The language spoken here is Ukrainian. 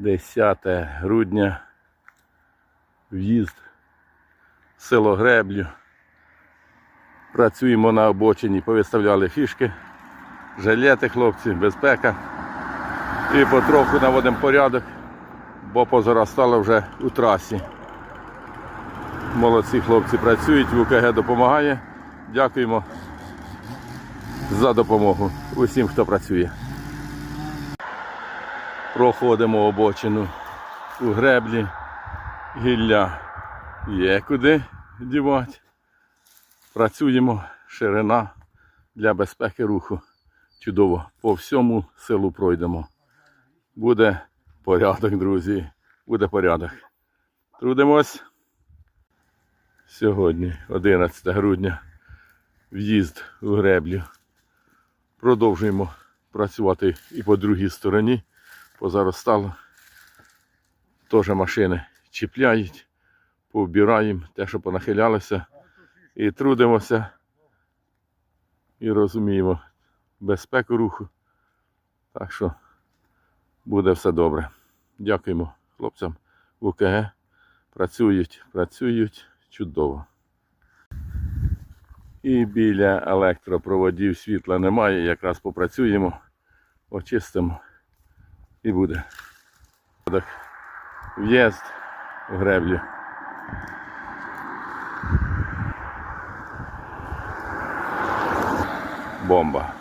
10 грудня. В'їзд в село Греблю. Працюємо на обочині, повиставляли фішки, жилети, хлопці, безпека. І потроху наводимо порядок, бо позаростало вже у трасі. Молодці хлопці працюють, ВКГ допомагає. Дякуємо за допомогу усім, хто працює. Проходимо обочину у греблі. Гілля є куди дівати. Працюємо, ширина для безпеки руху. Чудово. По всьому селу пройдемо. Буде порядок, друзі. Буде порядок. Трудимось. Сьогодні, 11 грудня, в'їзд у греблю. Продовжуємо працювати і по другій стороні. Позаростало. Теж машини чіпляють, повбираємо те, що понахилялося. І трудимося. І розуміємо безпеку руху. Так що буде все добре. Дякуємо хлопцям в УКГ. Працюють, працюють чудово. І біля електропроводів світла немає. Якраз попрацюємо, очистимо і буде. В'їзд в греблю. Бомба.